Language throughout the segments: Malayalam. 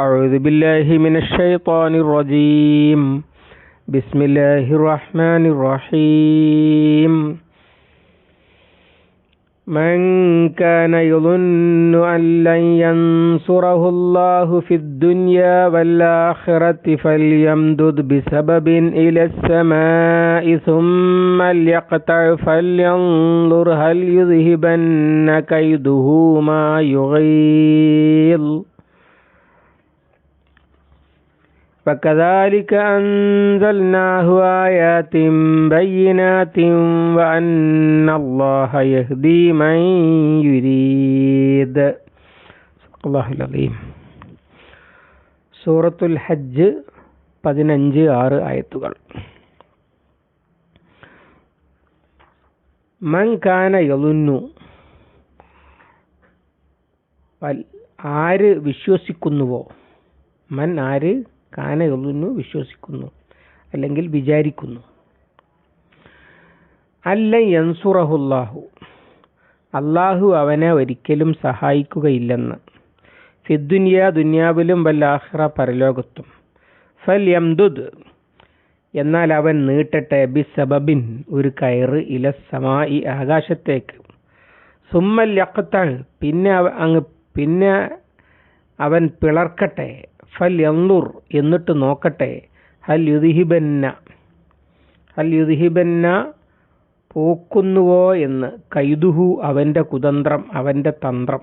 أعوذ بالله من الشيطان الرجيم. بسم الله الرحمن الرحيم. من كان يظن أن لن ينصره الله في الدنيا والآخرة فليمدد بسبب إلى السماء ثم ليقطع فلينظر هل يذهبن كيده ما يغيظ. فكذلك أنزلناه آيات بينات وأن الله يهدي من يريد صدق الله العظيم സൂറത്തുൽ ഹജ്ജ് പതിനഞ്ച് ആറ് ആയത്തുകൾ മൻ കാന യലുന്നു ആര് വിശ്വസിക്കുന്നുവോ മൻ ആര് കാന വിശ്വസിക്കുന്നു അല്ലെങ്കിൽ വിചാരിക്കുന്നു. അല്ല യൻസുറഹുല്ലാഹു അള്ളാഹു അവനെ ഒരിക്കലും സഹായിക്കുകയില്ലെന്ന്. ഫിദ്ദുനിയ ദുന്യാവിലും വല്ലാഹ്റ പരലോകത്തും. ഫൽ യംദുദ് എന്നാൽ അവൻ നീട്ടട്ടെ ബി സബബിൻ ഒരു കയറ് ഇല സമായി ആകാശത്തേക്ക്. സുമ്മൽ യക്കത്താൾ പിന്നെ അങ്ങ് പിന്നെ അവൻ പിളർക്കട്ടെ. ഫൽ യന്തുർ എന്നിട്ട് നോക്കട്ടെ. ഹൽ യുദിഹിബന്ന. ഹൽ യുദിഹിബന്ന പോക്കുന്നുവോ എന്ന്. കൈതുഹു അവന്റെ കുതന്ത്രം അവന്റെ തന്ത്രം.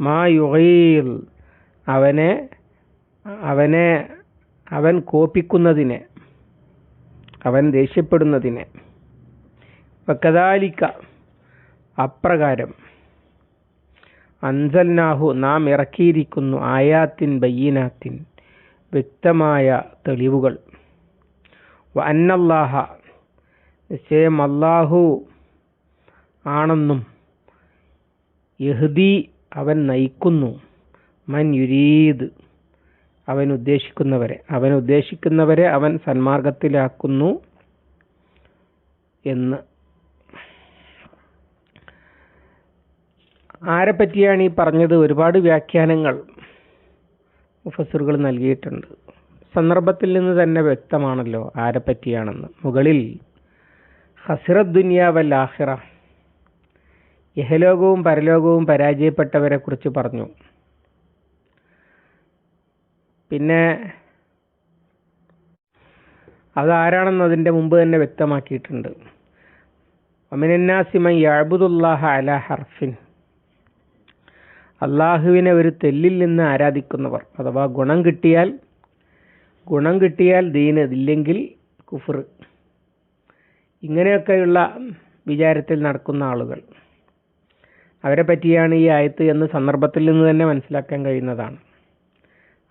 മാ യുഹീൽ അവനെ അവനെ അവൻ കോപ്പിക്കുന്നതിനെ അവൻ ദേഷ്യപ്പെടുന്നതിനെ. കദാലിക്ക അപ്രകാരം. അൻസൽനാഹു നാം ഇറക്കിയിരിക്കുന്നു ആയാത്തിൻ ബയ്യനാത്തിൻ. വ്യക്തമായ തെളിവുകൾ. അന്നല്ലാഹ നിശ്ചയം അല്ലാഹു ആണെന്നും യഹ്ദി അവൻ നയിക്കുന്നു. മൻ യുരീദ് അവൻ ഉദ്ദേശിക്കുന്നവരെ. അവൻ ഉദ്ദേശിക്കുന്നവരെ അവൻ സന്മാർഗത്തിലാക്കുന്നു എന്ന് ആരെ പറ്റിയാണ് ഈ പറഞ്ഞത്? ഒരുപാട് വ്യാഖ്യാനങ്ങൾ മുഫസറുകൾ നൽകിയിട്ടുണ്ട്. സന്ദർഭത്തിൽ നിന്ന് തന്നെ വ്യക്തമാണല്ലോ ആരെ പറ്റിയാണെന്ന് മുകളിൽ ഹസിറത് ദുനിയാവൽ ആഹിറ യഹലോകവും പരലോകവും പരാജയപ്പെട്ടവരെ കുറിച്ച് പറഞ്ഞു. പിന്നെ അതാരാണെന്ന് അതിന്റെ മുമ്പ് തന്നെ വ്യക്തമാക്കിയിട്ടുണ്ട്. അമിനന്നാസിമൻ യാബുദുല്ലാഹ അല ഹർഫിൻ. അള്ളാഹുവിനെ ഒരു തെല്ലിൽ നിന്ന് ആരാധിക്കുന്നവർ അഥവാ ഗുണം കിട്ടിയാൽ ഗുണം കിട്ടിയാൽ ദീന് ഇല്ലെങ്കിൽ കുഫർ. ഇങ്ങനെയൊക്കെയുള്ള വിചാരത്തിൽ നടക്കുന്ന ആളുകൾ. അവരെ പറ്റിയാണ് ഈ ആയത്ത് എന്ന് സന്ദർഭത്തിൽ നിന്ന് തന്നെ മനസ്സിലാക്കാൻ കഴിയുന്നതാണ്.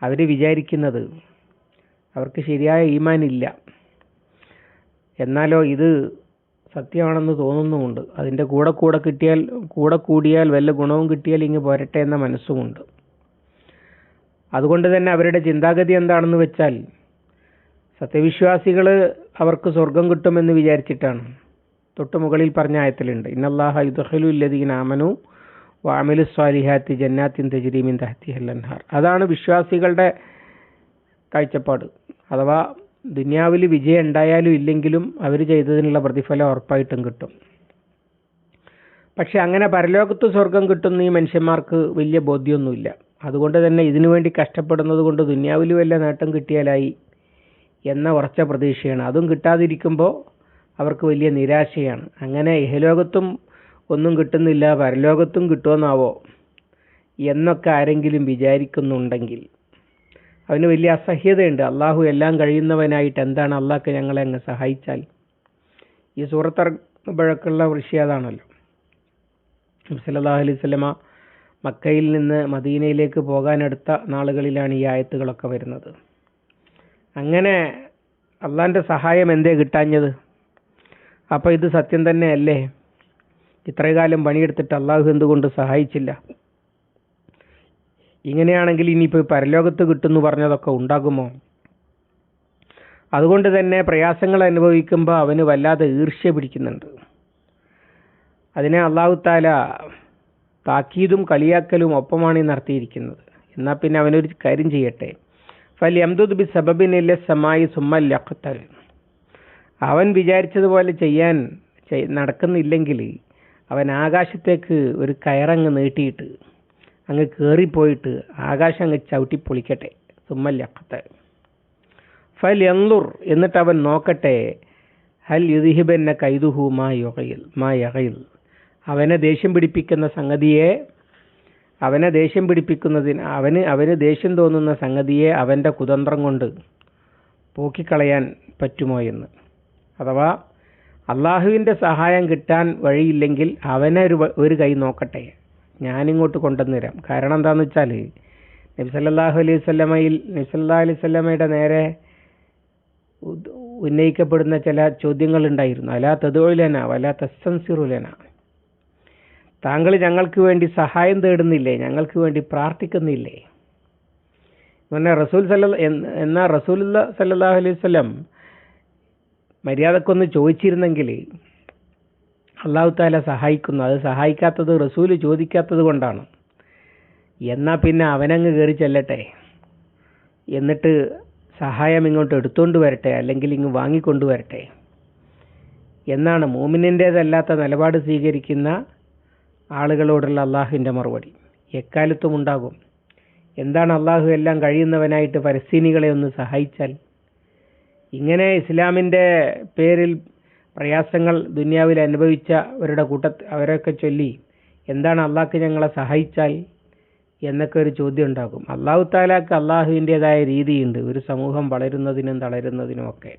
അവർ വിചാരിക്കുന്നത് അവർക്ക് ശരിയായ ഈമാനില്ല. എന്നാലോ ഇത് സത്യമാണെന്ന് തോന്നുന്നുമുണ്ട്. അതിന്റെ കൂടെ കൂടെ കിട്ടിയാൽ കൂടെ കൂടിയാൽ വല്ല ഗുണവും കിട്ടിയാൽ ഇങ്ങ് പോരട്ടെ എന്ന മനസ്സുമുണ്ട്. അതുകൊണ്ട് തന്നെ അവരുടെ ചിന്താഗതി എന്താണെന്ന് വെച്ചാൽ സത്യവിശ്വാസികൾ അവർക്ക് സ്വർഗം കിട്ടുമെന്ന് വിചാരിച്ചിട്ടാണ്. തൊട്ട് മുകളിൽ പറഞ്ഞ ആയത്തിലുണ്ട് ഇന്നല്ലാഹ യുദ്ഹലു ഇല്ലദീൻ ആമനു വാമിലു സ്വാലിഹാത്തി ജന്നാത്തിൻ തജരീമിൻ തഹത്തി ഹല്ലൻഹാർ അതാണ് വിശ്വാസികളുടെ കാഴ്ചപ്പാട്. അഥവാ ദുനിയാവിൽ വിജയം ഉണ്ടായാലും ഇല്ലെങ്കിലും അവർ ചെയ്തതിനുള്ള പ്രതിഫലം ഉറപ്പായിട്ടും കിട്ടും. പക്ഷെ അങ്ങനെ പരലോകത്ത് സ്വർഗം കിട്ടുന്ന ഈ മനുഷ്യന്മാർക്ക് വലിയ ബോധ്യമൊന്നുമില്ല. അതുകൊണ്ട് തന്നെ ഇതിനു വേണ്ടി കഷ്ടപ്പെടുന്നത് കൊണ്ട് ദുനിയാവിൽ വല്ല നേട്ടം കിട്ടിയാലായി എന്ന ഉറച്ച പ്രതീക്ഷയാണ്. അതും കിട്ടാതിരിക്കുമ്പോൾ അവർക്ക് വലിയ നിരാശയാണ്. അങ്ങനെ ഇഹലോകത്തും ഒന്നും കിട്ടുന്നില്ല പരലോകത്തും കിട്ടുമെന്നാവോ എന്നൊക്കെ ആരെങ്കിലും വിചാരിക്കുന്നുണ്ടെങ്കിൽ അവന് വലിയ അസഹ്യതയുണ്ട്. അള്ളാഹു എല്ലാം കഴിയുന്നവനായിട്ട് എന്താണ് അള്ളാഹ്ക്ക് ഞങ്ങളെ അങ്ങ് സഹായിച്ചാൽ? ഈ സൂറത്തറക്കുള്ള ഋഷി അതാണല്ലോ. സല്ലാഹു അലൈഹി സ്വലമ മക്കയിൽ നിന്ന് മദീനയിലേക്ക് പോകാനെടുത്ത നാളുകളിലാണ് ഈ ആയത്തുകളൊക്കെ വരുന്നത്. അങ്ങനെ അള്ളാന്റെ സഹായം എന്തേ കിട്ടാഞ്ഞത്? അപ്പോൾ ഇത് സത്യം തന്നെയല്ലേ? ഇത്രകാലം പണിയെടുത്തിട്ട് അള്ളാഹു എന്തുകൊണ്ട് സഹായിച്ചില്ല? ഇങ്ങനെയാണെങ്കിൽ ഇനിയിപ്പോൾ പരലോകത്ത് കിട്ടുന്നു പറഞ്ഞതൊക്കെ ഉണ്ടാകുമോ? അതുകൊണ്ട് തന്നെ പ്രയാസങ്ങൾ അനുഭവിക്കുമ്പോൾ അവന് വല്ലാതെ ഈർഷ്യ പിടിക്കുന്നുണ്ട്. അതിനെ അള്ളാഹു താല താക്കീതും കളിയാക്കലും ഒപ്പമാണ് ഈ നടത്തിയിരിക്കുന്നത്. എന്നാൽ പിന്നെ അവനൊരു കാര്യം ചെയ്യട്ടെ. ഫൽ യംദുദ് ബി സബബിനിലെ സമായി സുമ്മൽ ലഖത്തൽ അവൻ വിചാരിച്ചതുപോലെ ചെയ്യാൻ നടക്കുന്നില്ലെങ്കിൽ അവൻ ആകാശത്തേക്ക് ഒരു കയറങ്ങ് നീട്ടിയിട്ട് അങ്ങ് കയറിപ്പോയിട്ട് ആകാശം അങ്ങ് ചവിട്ടി പൊളിക്കട്ടെ. സുമ്മൽ യഖ്തൽ ഫൽ എന്തുർ എന്നിട്ട് അവൻ നോക്കട്ടെ. ഹൽ യുദിഹിബെന്ന കൈതുഹു മാ യുഗയിൽ മാ യകയിൽ അവനെ ദേഷ്യം പിടിപ്പിക്കുന്ന സംഗതിയെ അവനെ ദേഷ്യം പിടിപ്പിക്കുന്നതിന് അവന് അവന് ദേഷ്യം തോന്നുന്ന സംഗതിയെ അവന്റെ കുതന്ത്രം കൊണ്ട് പോക്കിക്കളയാൻ പറ്റുമോ എന്ന്. അഥവാ അള്ളാഹുവിന്റെ സഹായം കിട്ടാൻ വഴിയില്ലെങ്കിൽ അവനെ ഒരു ഒരു കൈ നോക്കട്ടെ. ഞാനിങ്ങോട്ട് കൊണ്ടുവന്നു തരാം കാരണം എന്താണെന്ന് വെച്ചാൽ നബി സല്ലല്ലാഹു അലൈഹി വസല്ലമയിൽ നബി സല്ലല്ലാഹു അലൈഹി വസല്ലമയുടെ നേരെ ഉന്നയിക്കപ്പെടുന്ന ചില ചോദ്യങ്ങൾ ഉണ്ടായിരുന്നു അലാ തദോലന വല തസ്സൻസിറുലന താങ്കൾ ഞങ്ങൾക്ക് വേണ്ടി സഹായം തേടുന്നില്ലേ? ഞങ്ങൾക്ക് വേണ്ടി പ്രാർത്ഥിക്കുന്നില്ലേ? പിന്നെ റസൂൽ സല്ല എന്നാൽ റസൂൽ സല്ലല്ലാഹു അലൈഹി വസല്ലം മര്യാദക്കൊന്ന് ചോദിച്ചിരുന്നെങ്കിൽ അള്ളാഹു താല സഹായിക്കുന്നു. അത് സഹായിക്കാത്തത് റസൂൽ ചോദിക്കാത്തത് കൊണ്ടാണ്. എന്നാൽ പിന്നെ അവനങ്ങ് കയറി ചെല്ലട്ടെ? എന്നിട്ട് സഹായം ഇങ്ങോട്ട് എടുത്തുകൊണ്ട് വരട്ടെ? അല്ലെങ്കിൽ ഇങ്ങ് വാങ്ങിക്കൊണ്ടു വരട്ടെ? എന്നാണ് മോമിനിന്റേതല്ലാത്ത നിലപാട് സ്വീകരിക്കുന്ന ആളുകളോടുള്ള അള്ളാഹുവിന്റെ മറുപടി. എക്കാലത്തും ഉണ്ടാകും. എന്താണ് അള്ളാഹു എല്ലാം കഴിയുന്നവനായിട്ട് പരസ്തീനികളെ ഒന്ന് സഹായിച്ചാൽ? ഇങ്ങനെ ഇസ്ലാമിന്റെ പേരിൽ പ്രയാസങ്ങൾ ദുനിയാവിൽ അനുഭവിച്ചവരുടെ കൂട്ട അവരൊക്കെ ചൊല്ലി എന്താണ് അള്ളാഹ്ക്ക് ഞങ്ങളെ സഹായിച്ചാൽ? എന്നൊക്കെ ഒരു ചോദ്യം ഉണ്ടാകും. അള്ളാഹു താലാക്ക് അള്ളാഹുവിന്റെതായ രീതിയുണ്ട്. ഒരു സമൂഹം വളരുന്നതിനും തളരുന്നതിനും ഒക്കെ.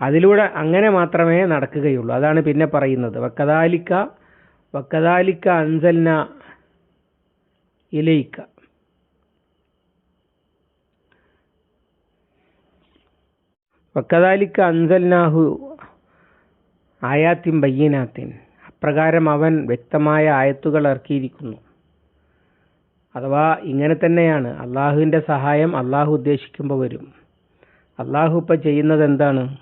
അതിലൂടെ അങ്ങനെ മാത്രമേ നടക്കുകയുള്ളൂ. അതാണ് പിന്നെ പറയുന്നത്. വക്കതാലിക്ക വക്കതാലിക്ക അൻസൽന ഇലയിക്ക വക്കതാലിക്ക അൻസൽനാഹു ആയാത്തിൻ ബയ്യനാത്തിൻ. അപ്രകാരം അവൻ വ്യക്തമായ ആയത്തുകൾ ഇറക്കിയിരിക്കുന്നു. അഥവാ ഇങ്ങനെ തന്നെയാണ്. അള്ളാഹുവിന്റെ സഹായം അള്ളാഹു ഉദ്ദേശിക്കുമ്പോൾ വരും. അള്ളാഹു ഇപ്പം ചെയ്യുന്നത് എന്താണ്?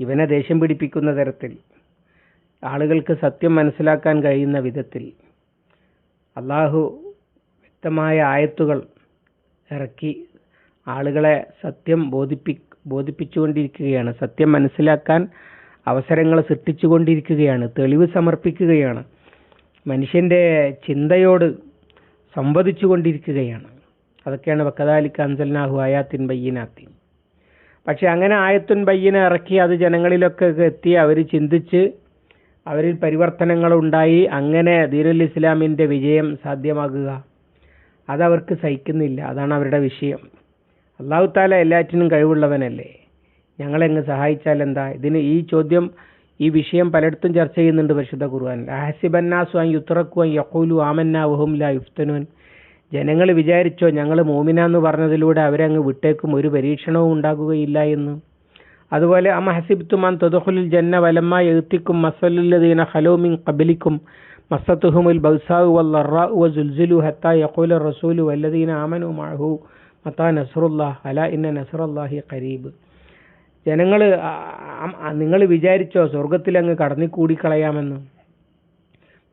ഇവനെ ദേഷ്യം പിടിപ്പിക്കുന്ന തരത്തിൽ. ആളുകൾക്ക് സത്യം മനസ്സിലാക്കാൻ കഴിയുന്ന വിധത്തിൽ. അള്ളാഹു വ്യക്തമായ ആയത്തുകൾ ഇറക്കി ആളുകളെ സത്യം ബോധിപ്പി ബോധിപ്പിച്ചുകൊണ്ടിരിക്കുകയാണ്. സത്യം മനസ്സിലാക്കാൻ അവസരങ്ങൾ സൃഷ്ടിച്ചുകൊണ്ടിരിക്കുകയാണ് തെളിവ് സമർപ്പിക്കുകയാണ് മനുഷ്യന്റെ ചിന്തയോട് സംവദിച്ചു കൊണ്ടിരിക്കുകയാണ് അതൊക്കെയാണ് വക്കദാലിക്ക് അൻസൽനാഹു ആയാത്തിൻ ബയ്യനാത്തിൻ പക്ഷെ അങ്ങനെ ആയത്തുൻ ബയ്യനെ ഇറക്കി അത് ജനങ്ങളിലൊക്കെ എത്തി അവർ ചിന്തിച്ച് അവരിൽ പരിവർത്തനങ്ങൾ ഉണ്ടായി അങ്ങനെ ദീനുൽ ഇസ്ലാമിന്റെ വിജയം സാധ്യമാകുക. അതവർക്ക് സഹിക്കുന്നില്ല അതാണ് അവരുടെ വിഷയം. അള്ളാഹു താല എല്ലാറ്റിനും കഴിവുള്ളവനല്ലേ? ഞങ്ങളെങ്ങ് സഹായിച്ചാൽ എന്താ? ഇതിന് ഈ ചോദ്യം ഈ വിഷയം പലയിടത്തും ചർച്ച ചെയ്യുന്നുണ്ട് പരിശുദ്ധ ഖുർആൻ. അഹസിബന്നാസു അൻ യുത്രക്കു അൻ യഖൂലു ആമന്ന ലാ യുഫ്തനൂൻ. ജനങ്ങൾ വിചാരിച്ചോ ഞങ്ങൾ മോമിന എന്ന് പറഞ്ഞതിലൂടെ അവരെ അങ്ങ് വിട്ടേക്കും ഒരു പരീക്ഷണവും ഉണ്ടാകുകയില്ല എന്ന്. അതുപോലെ അമ ഹസിബ്തുമാൻ തൊതുഹുലിൽ ജന്ന വലമ്മ എഴുത്തിക്കും മസലുല്ലദീന ഹലോമിൻ കബലിക്കും മസത്തുഹുമുൽ ബൗസാഹു വ ജുൽജുലു ഹത്ത യഖൂല റസൂലു വല്ലദീന ആമനു മാഹു മത്താ നസറുല്ലാഹ് അല ഇന്ന നസറുല്ലാഹി ഖരീബ്. ജനങ്ങൾ നിങ്ങൾ വിചാരിച്ചോ സ്വർഗത്തിൽ അങ്ങ് കടന്നിക്കൂടിക്കളയാമെന്ന്?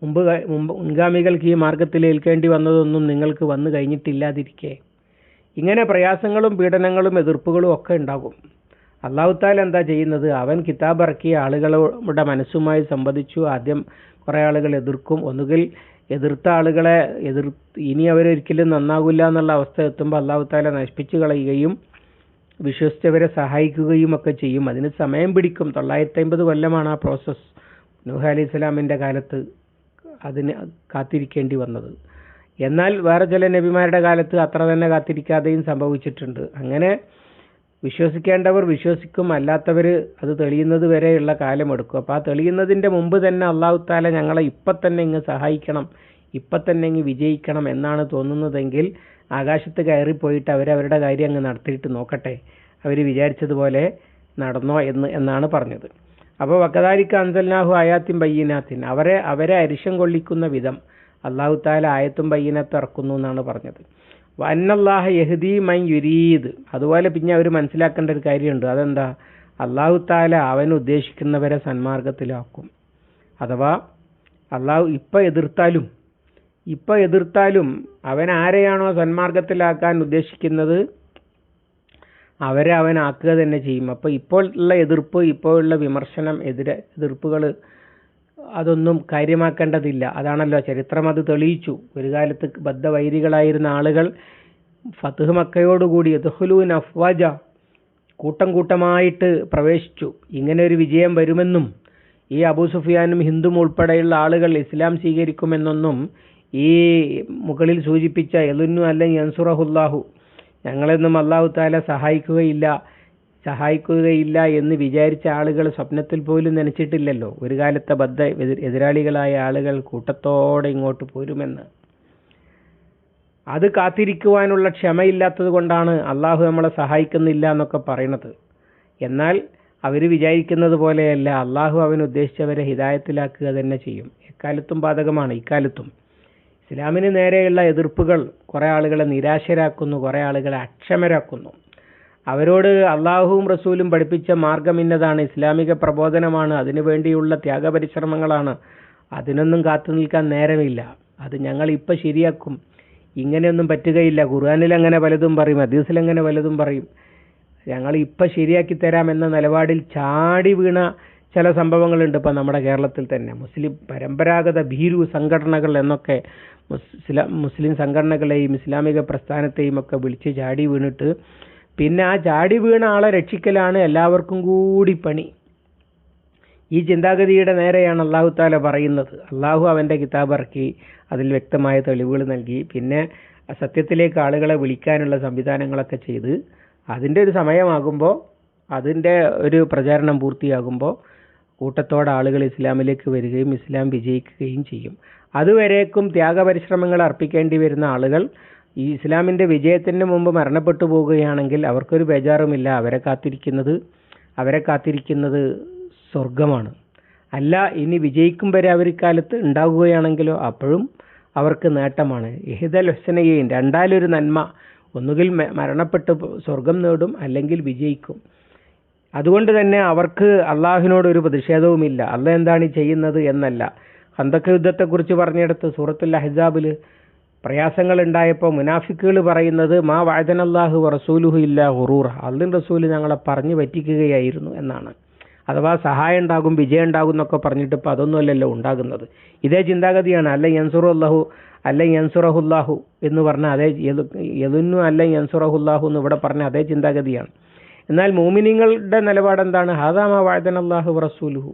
മുമ്പ് ക- മുമ്പ് മുൻഗാമികൾക്ക് ഈ മാർഗത്തിൽ ഏൽക്കേണ്ടി വന്നതൊന്നും നിങ്ങൾക്ക് വന്നു കഴിഞ്ഞിട്ടില്ലാതിരിക്കെ. ഇങ്ങനെ പ്രയാസങ്ങളും പീഡനങ്ങളും എതിർപ്പുകളും ഒക്കെ ഉണ്ടാകും. അള്ളാഹുത്താൽ എന്താ ചെയ്യുന്നത്? അവൻ കിതാബ് ഇറക്കിയ ആളുകളുടെ മനസ്സുമായി സംവദിച്ചു. ആദ്യം കുറേ ആളുകൾ എതിർക്കും. ഒന്നുകിൽ എതിർത്ത ആളുകളെ എതിർ ഇനി അവരൊരിക്കലും നന്നാകില്ല എന്നുള്ള അവസ്ഥ എത്തുമ്പോൾ അള്ളാഹുത്താല നശിപ്പിച്ചു കളയുകയും വിശ്വസിച്ചവരെ സഹായിക്കുകയും ഒക്കെ ചെയ്യും. അതിന് സമയം പിടിക്കും. തൊള്ളായിരത്തി അമ്പത് കൊല്ലമാണ് ആ പ്രോസസ്സ് നൂഹ് അലി ഇസ്ലാമിന്റെ കാലത്ത് അതിന് കാത്തിരിക്കേണ്ടി വന്നത്. എന്നാൽ വേറെ ചില നബിമാരുടെ കാലത്ത് അത്ര തന്നെ കാത്തിരിക്കാതെയും സംഭവിച്ചിട്ടുണ്ട്. അങ്ങനെ വിശ്വസിക്കേണ്ടവർ വിശ്വസിക്കും. അല്ലാത്തവർ അത് തെളിയുന്നത് വരെയുള്ള കാലമെടുക്കും. അപ്പോൾ ആ തെളിയുന്നതിന്റെ മുമ്പ് തന്നെ അള്ളാഹു താല ഞങ്ങളെ ഇപ്പം തന്നെ ഇങ്ങ് സഹായിക്കണം. ഇപ്പം തന്നെ ഇങ്ങ് വിജയിക്കണം എന്നാണ് തോന്നുന്നതെങ്കിൽ ആകാശത്ത് കയറിപ്പോയിട്ട് അവരവരുടെ കാര്യം അങ്ങ് നടത്തിയിട്ട് നോക്കട്ടെ. അവർ വിചാരിച്ചതുപോലെ നടന്നോ എന്ന് എന്നാണ് പറഞ്ഞത്. അപ്പോൾ വക്കദാലിക്ക് അൻസൽനാഹു ആയാത്തിൻ ബയ്യനാത്തിൻ. അവരെ അവരെ അരിശം കൊള്ളിക്കുന്ന വിധം അള്ളാഹു താല ആയത്തും ബയ്യനത്ത് ഇറക്കുന്നു എന്നാണ് പറഞ്ഞത്. വന്നല്ലാഹ യഹദി മൈ യുരീദ്. അതുപോലെ പിന്നെ അവർ മനസ്സിലാക്കേണ്ട ഒരു കാര്യമുണ്ട്. അതെന്താ? അള്ളാഹു താല അവൻ ഉദ്ദേശിക്കുന്നവരെ സന്മാർഗത്തിലാക്കും. അഥവാ അള്ളാഹു ഇപ്പം എതിർത്താലും ഇപ്പൊ എതിർത്താലും അവൻ ആരെയാണോ സന്മാർഗത്തിലാക്കാൻ ഉദ്ദേശിക്കുന്നത് അവരെ അവൻ ആക്കുക തന്നെ ചെയ്യും. അപ്പോൾ ഇപ്പോൾ ഉള്ള എതിർപ്പ് ഇപ്പോഴുള്ള വിമർശനം എതിരെ എതിർപ്പുകൾ അതൊന്നും കാര്യമാക്കേണ്ടതില്ല. അതാണല്ലോ ചരിത്രം അത് തെളിയിച്ചു. ഒരു കാലത്ത് ബദ്ധവൈരികളായിരുന്ന ആളുകൾ ഫത്തുഹ് മക്കയോടുകൂടി യദ്ഹുലൂൻ അഫ്വാജ കൂട്ടം കൂട്ടമായിട്ട് പ്രവേശിച്ചു. ഇങ്ങനെ ഒരു വിജയം വരുമെന്നും ഈ അബൂ സുഫിയാനും ഹിന്ദും ഉൾപ്പെടെയുള്ള ആളുകൾ ഇസ്ലാം സ്വീകരിക്കുമെന്നൊന്നും ഈ മുകളിൽ സൂചിപ്പിച്ച എലുന്നു അല്ലെങ്കിൽ അൻസുറഹുല്ലാഹു ഞങ്ങളെന്നും അള്ളാഹു താല സഹായിക്കുകയില്ല സഹായിക്കുകയില്ല എന്ന് വിചാരിച്ച ആളുകൾ സ്വപ്നത്തിൽ പോലും നനച്ചിട്ടില്ലല്ലോ. ഒരു കാലത്തെ ബദ്ധ എതിരാളികളായ ആളുകൾ കൂട്ടത്തോടെ ഇങ്ങോട്ട് പോരുമെന്ന്. അത് കാത്തിരിക്കുവാനുള്ള ക്ഷമയില്ലാത്തത് കൊണ്ടാണ് അള്ളാഹു നമ്മളെ സഹായിക്കുന്നില്ല എന്നൊക്കെ പറയണത്. എന്നാൽ അവർ വിചാരിക്കുന്നത് പോലെയല്ല അള്ളാഹു അവൻ ഉദ്ദേശിച്ചവരെ ഹിതായത്തിലാക്കുക തന്നെ ചെയ്യും. എക്കാലത്തും ബാധകമാണ് ഇക്കാലത്തും. ഇസ്ലാമിന് നേരെയുള്ള എതിർപ്പുകൾ കുറേ ആളുകളെ നിരാശരാക്കുന്നു കുറേ ആളുകളെ അക്ഷമരാക്കുന്നു. അവരോട് അള്ളാഹുവും റസൂലും പഠിപ്പിച്ച മാർഗം ഇന്നതാണ്. ഇസ്ലാമിക പ്രബോധനമാണ്. അതിനു വേണ്ടിയുള്ള ത്യാഗപരിശ്രമങ്ങളാണ്. അതിനൊന്നും കാത്തു നിൽക്കാൻ നേരമില്ല. അത് ഞങ്ങൾ ഇപ്പം ശരിയാക്കും. ഇങ്ങനെയൊന്നും പറ്റുകയില്ല. ഖുർആാനിൽ അങ്ങനെ പലതും പറയും. ഹദീസിൽ അങ്ങനെ പലതും പറയും. ഞങ്ങൾ ഇപ്പം ശരിയാക്കി തരാം എന്ന നിലപാടിൽ ചാടി വീണ ചില സംഭവങ്ങളുണ്ട് ഇപ്പം നമ്മുടെ കേരളത്തിൽ തന്നെ. മുസ്ലിം പരമ്പരാഗത ഭീരു സംഘടനകൾ എന്നൊക്കെ മുസ്ലിം സംഘടനകളെയും ഇസ്ലാമിക പ്രസ്ഥാനത്തെയും ഒക്കെ വിളിച്ച് ചാടി വീണിട്ട് പിന്നെ ആ ചാടി വീണ ആളെ രക്ഷിക്കലാണ് എല്ലാവർക്കും കൂടി പണി. ഈ ചിന്താഗതിയുടെ നേരെയാണ് അള്ളാഹു താല പറയുന്നത്. അള്ളാഹു അവന്റെ കിതാബ് ഇറക്കി അതിൽ വ്യക്തമായ തെളിവുകൾ നൽകി. പിന്നെ സത്യത്തിലേക്ക് ആളുകളെ വിളിക്കാനുള്ള സംവിധാനങ്ങളൊക്കെ ചെയ്ത് അതിന്റെ ഒരു സമയമാകുമ്പോൾ അതിന്റെ ഒരു പ്രചാരണം പൂർത്തിയാകുമ്പോൾ കൂട്ടത്തോടെ ആളുകൾ ഇസ്ലാമിലേക്ക് വരികയും ഇസ്ലാം വിജയിക്കുകയും ചെയ്യും. അതുവരേക്കും ത്യാഗപരിശ്രമങ്ങൾ അർപ്പിക്കേണ്ടി വരുന്ന ആളുകൾ ഈ ഇസ്ലാമിന്റെ വിജയത്തിന് മുമ്പ് മരണപ്പെട്ടു പോവുകയാണെങ്കിൽ അവർക്കൊരു ബേജാറുമില്ല. അവരെ കാത്തിരിക്കുന്നത് അവരെ കാത്തിരിക്കുന്നത് സ്വർഗമാണ് അല്ല ഇനി വിജയിക്കും വരെ അവർ ഇക്കാലത്ത് ഉണ്ടാകുകയാണെങ്കിലോ അപ്പോഴും അവർക്ക് നേട്ടമാണ്. ഇഹിദൽ ഹുസനയെയും രണ്ടാലൊരു നന്മ ഒന്നുകിൽ മരണപ്പെട്ട് സ്വർഗം നേടും അല്ലെങ്കിൽ വിജയിക്കും. അതുകൊണ്ട് തന്നെ അവർക്ക് അള്ളാഹുവിനോട് ഒരു പ്രതിഷേധവുമില്ല. അള്ള എന്താണ് ചെയ്യുന്നത് എന്നല്ല. ഹന്തക്ക യുദ്ധത്തെക്കുറിച്ച് പറഞ്ഞെടുത്ത് സൂറത്തുൽ അഹ്സാബിൽ പ്രയാസങ്ങൾ ഉണ്ടായപ്പോൾ മുനാഫിക്കുകൾ പറയുന്നത് മാ വാഴനല്ലാഹു റസൂലുഹു ഇല്ല ഹുറൂർ അള്ളിൻ റസൂൽ ഞങ്ങളെ പറഞ്ഞു പറ്റിക്കുകയായിരുന്നു എന്നാണ്. അഥവാ സഹായം ഉണ്ടാകും വിജയം ഉണ്ടാകും എന്നൊക്കെ പറഞ്ഞിട്ട് ഇപ്പോൾ അതൊന്നുമല്ലല്ലോ ഉണ്ടാകുന്നത്. ഇതേ ചിന്താഗതിയാണ്. അല്ല യൻസുറു അല്ലാഹു അല്ല യൻസുറഹുല്ലാഹു എന്ന് പറഞ്ഞ അതേ യതുന്നു അല്ല യൻസുറഹുല്ലാഹു എന്ന് ഇവിടെ പറഞ്ഞ അതേ ചിന്താഗതിയാണ്. എന്നാൽ മോമിനിങ്ങളുടെ നിലപാട് എന്താണ് ഹാദാമ വാഴദൻ അള്ളാഹു റസൂലുഹു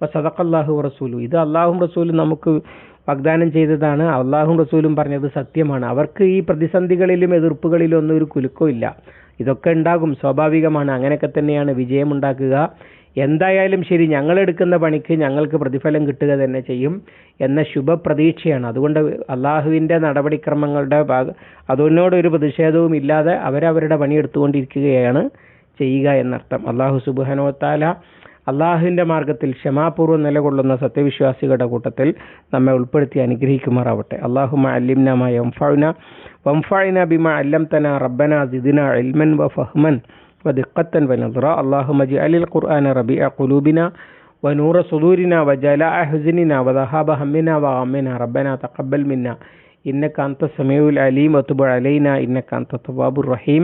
സദഖല്ലാഹു റസൂലു ഇത് അള്ളാഹും റസൂലും നമുക്ക് വാഗ്ദാനം ചെയ്തതാണ്. അള്ളാഹും റസൂലും പറഞ്ഞത് സത്യമാണ്. അവർക്ക് ഈ പ്രതിസന്ധികളിലും എതിർപ്പുകളിലും ഒന്നും ഒരു കുലുക്കവും ഇല്ല. ഇതൊക്കെ ഉണ്ടാകും സ്വാഭാവികമാണ്. അങ്ങനെയൊക്കെ തന്നെയാണ് വിജയമുണ്ടാക്കുക. എന്തായാലും ശരി ഞങ്ങളെടുക്കുന്ന പണിക്ക് ഞങ്ങൾക്ക് പ്രതിഫലം കിട്ടുക തന്നെ ചെയ്യും എന്ന ശുഭപ്രതീക്ഷയാണ്. അതുകൊണ്ട് അള്ളാഹുവിന്റെ നടപടിക്രമങ്ങളുടെ ഭാഗ അതിനോടൊരു പ്രതിഷേധവും ഇല്ലാതെ അവരവരുടെ പണിയെടുത്തുകൊണ്ടിരിക്കുകയാണ് ചെയ്യുക എന്നർത്ഥം അള്ളാഹു സുബാനോത്താല അള്ളാഹുവിൻ്റെ മാർഗത്തിൽ ക്ഷമാപൂർവ്വം നിലകൊള്ളുന്ന സത്യവിശ്വാസികളുടെ കൂട്ടത്തിൽ നമ്മെ ഉൾപ്പെടുത്തി അനുഗ്രഹിക്കുമാറാവട്ടെ അള്ളാഹു അല്ലിംന യംഫഅന വംഫഅന ബിമ അല്ലംതന റബ്ബന സിദ്ന ഇൽമൻ വഫഹ്മൻ ودقة ونظرا اللهم اجعل القرآن ربيع قلوبنا ونور صدورنا وجلاء حزننا وذهاب همنا وغمنا ربنا تقبل منا إنك أنت السميع العليم وتب علينا إنك أنت التواب الرحيم